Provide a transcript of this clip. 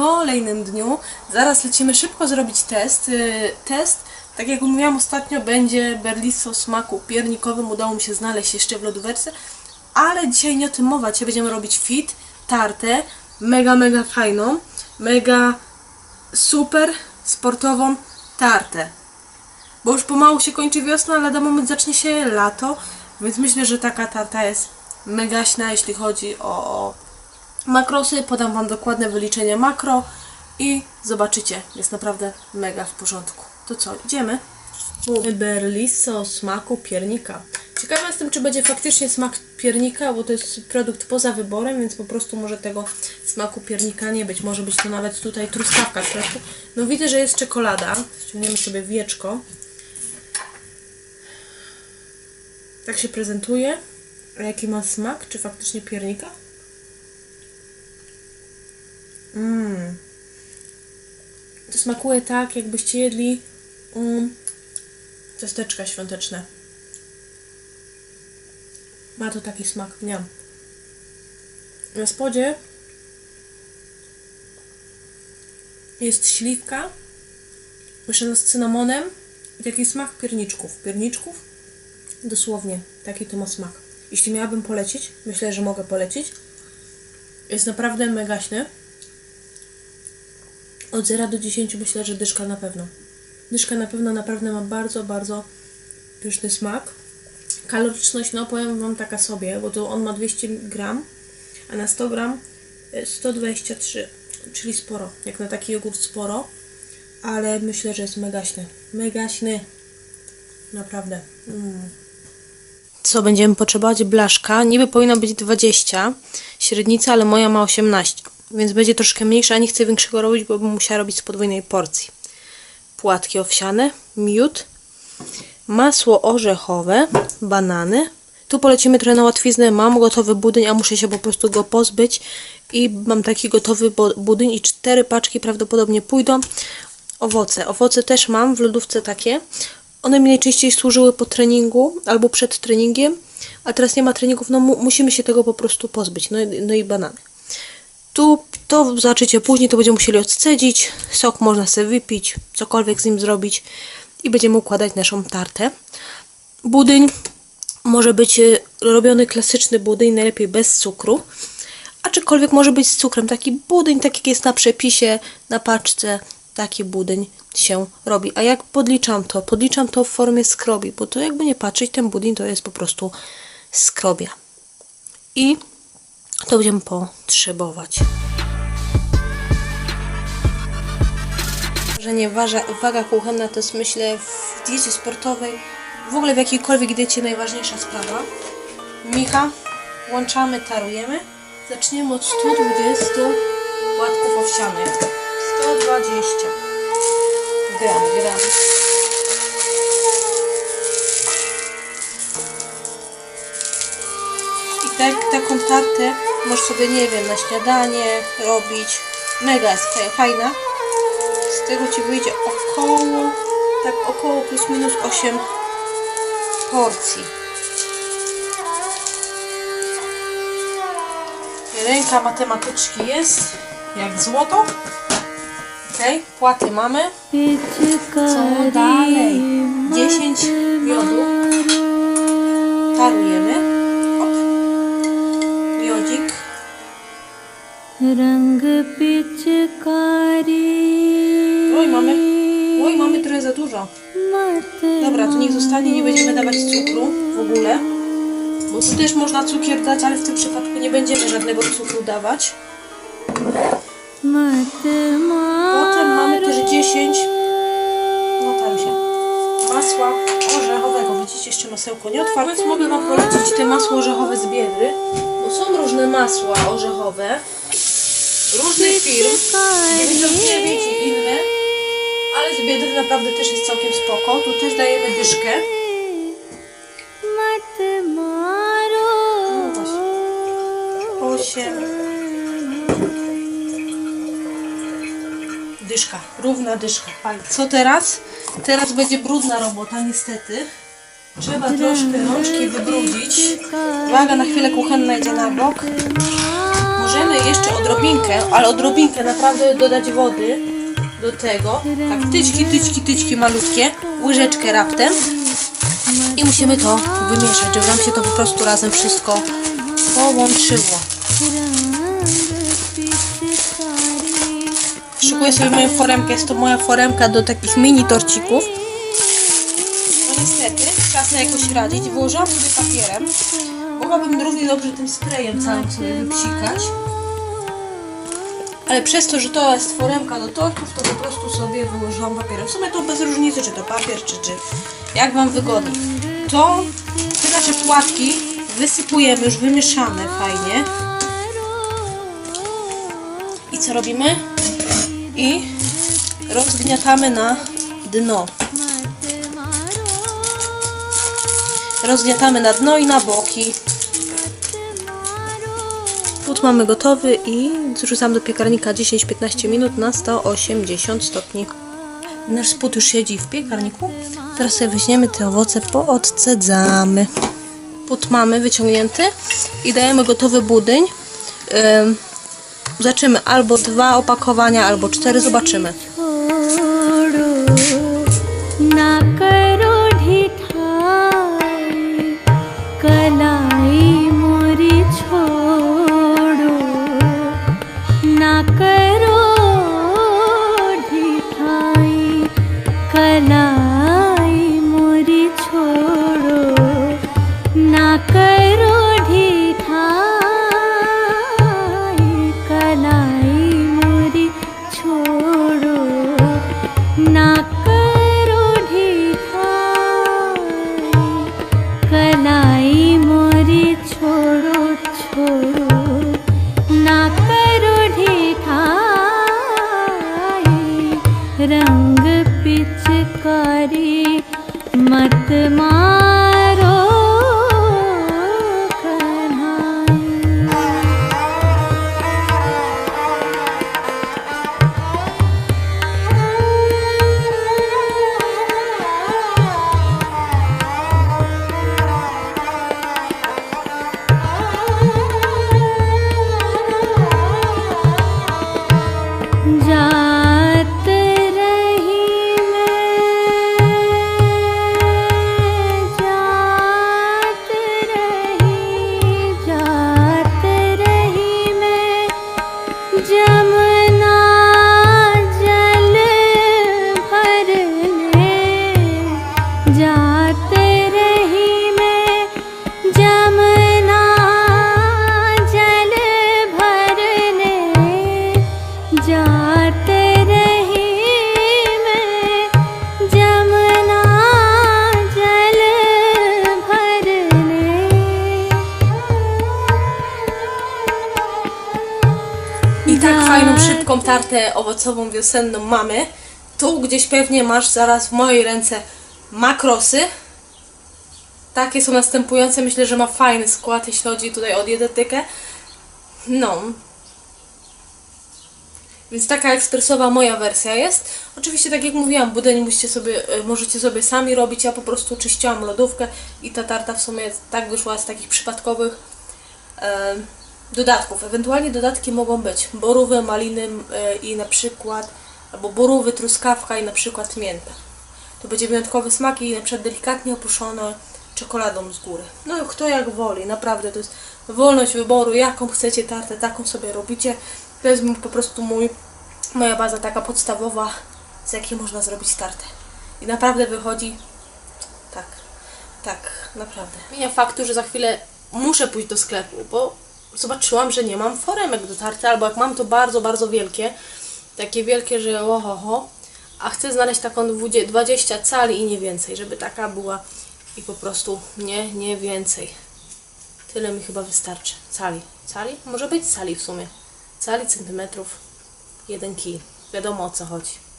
kolejnym dniu. Zaraz lecimy szybko zrobić test. Yy, Test, tak jak mówiłam ostatnio, będzie berliso o smaku piernikowym. Udało mi się znaleźć jeszcze w lodówce. Ale dzisiaj nie o tym mowa. Dzisiaj będziemy robić fit, tartę. Mega, mega fajną. Mega super sportową tartę. Bo już pomału się kończy wiosna, ale lada moment zacznie się lato, więc myślę, że taka tarta jest megaśna, jeśli chodzi o makrosy. Podam Wam dokładne wyliczenie makro i zobaczycie, jest naprawdę mega w porządku. To co, idziemy? Berliso smaku piernika. Ciekawa jestem, czy będzie faktycznie smak piernika, bo to jest produkt poza wyborem, więc po prostu może tego smaku piernika nie być. Może być to nawet tutaj truskawka. No widzę, że jest czekolada. Ściągniemy sobie wieczko. Tak się prezentuje. A jaki ma smak? Czy faktycznie piernika? Mmm. To smakuje tak, jakbyście jedli um, ciasteczka świąteczne. Ma to taki smak, nie. Na spodzie jest śliwka mieszana z cynamonem i taki smak pierniczków. Pierniczków? Dosłownie, taki to ma smak. Jeśli miałabym polecić, myślę, że mogę polecić. Jest naprawdę megaśny. Od 0 do 10 myślę, że dyszka na pewno. Dyszka na pewno naprawdę ma bardzo, bardzo pyszny smak. Kaloryczność, no powiem Wam taka sobie, bo to on ma 200 gram, a na 100 gram y, 123, czyli sporo. Jak na taki jogurt sporo, ale myślę, że jest megaśny. Megaśny. Naprawdę. Mm. Co, będziemy potrzebować blaszka. Niby powinno być 20 średnica, ale moja ma 18, więc będzie troszkę mniejsza, a nie chcę większego robić, bo bym musiała robić z podwójnej porcji. Płatki owsiane, miód, masło orzechowe, banany. Tu polecimy trochę na łatwiznę. Mam gotowy budyń, a muszę się po prostu go pozbyć. I mam taki gotowy budyń i cztery paczki prawdopodobnie pójdą. Owoce. Owoce też mam w lodówce takie. One mi najczęściej służyły po treningu albo przed treningiem, a teraz nie ma treningów, no mu- musimy się tego po prostu pozbyć. No, no i banany. Tu to zobaczycie później, to będziemy musieli odcedzić. Sok można sobie wypić, cokolwiek z nim zrobić i będziemy układać naszą tartę. Budyń może być e, robiony klasyczny budyń, najlepiej bez cukru, a czykolwiek może być z cukrem. Taki budyń, tak jak jest na przepisie, na paczce, taki budyń się robi. A jak podliczam to? Podliczam to w formie skrobi, bo to jakby nie patrzeć, ten budyń to jest po prostu skrobia. I to będziemy potrzebować. Że nie waga, waga kuchenna to jest myślę w diecie sportowej, w ogóle w jakiejkolwiek diecie najważniejsza sprawa. Micha, włączamy, tarujemy. Zaczniemy od 120 płatków owsianych. 120 gram, gram. Tartę możesz sobie, nie wiem, na śniadanie robić. Mega jest fa- fajna. Z tego Ci wyjdzie około, tak około plus minus 8 porcji. Ręka matematyczki jest jak złoto. Ok, płaty mamy. Co dalej? 10 miodu. Tarujemy. रंग पिचकारी Oj, mamy. Oj, mamy trochę za dużo. मत Dobra, to niech zostanie, nie będziemy dawać cukru w ogóle. Bo tu też można cukier dać, ale w tym przypadku nie będziemy żadnego cukru dawać. मत Potem mamy też 10, no tam się, masła orzechowego. Widzicie, jeszcze masełko nie otwarte. Więc mogę Wam polecić te masło orzechowe z Biedry, bo są różne masła orzechowe, różnych firm, żeby się i inne, ale z biedy naprawdę też jest całkiem spoko. Tu też dajemy dyszkę. No Osiem. Dyszka, równa dyszka. Co teraz? Teraz będzie brudna robota niestety. Trzeba troszkę rączki wybrudzić. Uwaga, na chwilę kuchenna idzie na bok. Możemy jeszcze odrobinkę, ale odrobinkę naprawdę dodać wody do tego. Tak, tyćki, tyćki, tyćki malutkie, łyżeczkę raptem. I musimy to wymieszać, żeby nam się to po prostu razem wszystko połączyło. Szykuję sobie moją foremkę, jest to moja foremka do takich mini torcików. No niestety, trzeba sobie jakoś radzić. Wyłożyłam sobie papierem. Mogłabym równie dobrze tym sprayem całym sobie wypsikać. Ale przez to, że to jest foremka do tortów, to po prostu sobie wyłożyłam papierem. W sumie to bez różnicy, czy to papier, czy, czy jak Wam wygodnie. To te nasze płatki wysypujemy już wymieszane fajnie. I co robimy? I rozgniatamy na dno. Rozgniatamy na dno i na boki. Spód mamy gotowy i zrzucam do piekarnika 10-15 minut na 180 stopni. Nasz spód już siedzi w piekarniku. Teraz sobie weźmiemy te owoce, poodcedzamy. Spód mamy wyciągnięty i dajemy gotowy budyń. Ym, Zaczymy albo dwa opakowania, albo cztery, zobaczymy. 怎么？Tartę owocową wiosenną mamy. Tu gdzieś pewnie masz zaraz w mojej ręce makrosy. Takie są następujące. Myślę, że ma fajny skład, jeśli chodzi tutaj o dietetykę. No. Więc taka ekspresowa moja wersja jest. Oczywiście, tak jak mówiłam, budyń musicie sobie, y, możecie sobie sami robić. Ja po prostu czyściłam lodówkę i ta tarta w sumie tak wyszła z takich przypadkowych e, dodatków. Ewentualnie dodatki mogą być borówy, maliny e, i na przykład, albo borówy, truskawka i na przykład mięta. To będzie wyjątkowy smak i na przykład delikatnie opuszczone czekoladą z góry. No kto jak woli, naprawdę to jest wolność wyboru, jaką chcecie tartę, taką sobie robicie. To jest po prostu mój, moja baza taka podstawowa, z jakiej można zrobić tartę. I naprawdę wychodzi tak, tak, naprawdę. Mija faktu, że za chwilę muszę pójść do sklepu, bo zobaczyłam, że nie mam foremek do tarty, albo jak mam to bardzo, bardzo wielkie, takie wielkie, że ohoho, a chcę znaleźć taką 20 20 cali i nie więcej, żeby taka była i po prostu nie, nie więcej. Tyle mi chyba wystarczy. Cali. Cali? Może być cali w sumie. Cali centymetrów. Jeden kij. Wiadomo o co chodzi.